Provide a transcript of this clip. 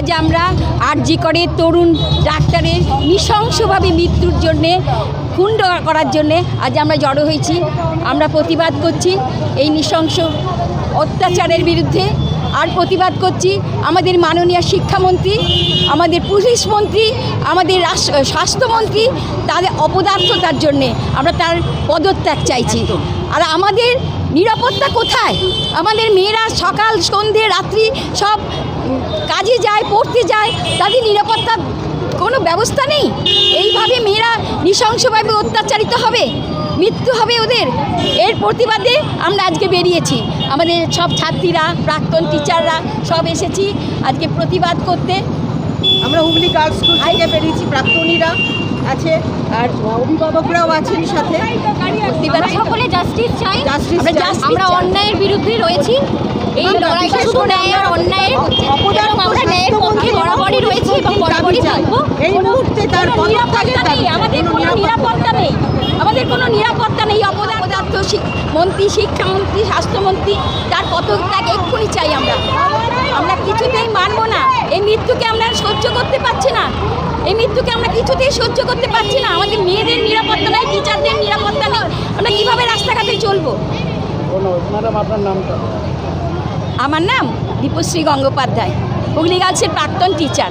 আজ আমরা আরজি করে তরুণ ডাক্তারের নৃশংসভাবে মৃত্যুর জন্যে খুন করার জন্যে আজ আমরা জড়ো হয়েছি। আমরা প্রতিবাদ করছি এই নৃশংস অত্যাচারের বিরুদ্ধে। আর প্রতিবাদ করছি আমাদের মাননীয় শিক্ষামন্ত্রী আমাদের পুলিশ মন্ত্রী আমাদের স্বাস্থ্যমন্ত্রী তাদের অপদার্থতার জন্যে আমরা তার পদত্যাগ চাইছি। আর আমাদের নিরাপত্তা কোথায়? আমাদের মেয়েরা সকাল সন্ধে রাত্রি সব কাজে যায় পড়তে যায় তাদের নিরাপত্তা কোনো ব্যবস্থা নেই? এইভাবে মেয়েরা নৃশংসভাবে অত্যাচারিত হবে? মৃত্যু হবে ওদের? এর প্রতিবাদে আমরা আজকে বেরিয়েছি। আমাদের সব ছাত্রীরা প্রাক্তন টিচাররা সব এসেছি আজকে প্রতিবাদ করতে। আমরা হুগলি গার্লস স্কুল থেকে বেরিয়েছি প্রাক্তনীরা। আছে আর অভিভাবকরাও আছেন সাথে। সকলে জাস্টিস চাই। আমরা। অন্যায়ের বিরুদ্ধে রয়েছি। এই লড়াইটা শুধু ন্যায় আর অন্যায়ের এবং আমরা ন্যায়ের পক্ষে বরাবরই রয়েছি এবং বরাবরই থাকব। এই মুহূর্তে তার নিরাপত্তা নেই। আমাদের কোনো নিরাপত্তা নেই। আমাদের কোনো নিরাপত্তা নেই। অপদার্থ মন্ত্রী শিক্ষামন্ত্রী স্বাস্থ্যমন্ত্রী তার পদত্যাগ এক্ষুনি চাই আমরা। আমরা কিছুতেই মানবো না। এই মৃত্যুকে আমরা সহ্য করতে পারছি না। এই মৃত্যুকে আমরা কিছুতেই সহ্য করতে পারছি না। আমাদের মেয়েদের নিরাপত্তা নেই টিচারদের নিরাপত্তা নেই। আমরা কীভাবে রাস্তাঘাটে চলবো? ম্যাডাম আপনার নামটা? আমার নাম দীপশ্রী গঙ্গোপাধ্যায় হুগলি গার্লসের প্রাক্তন টিচার।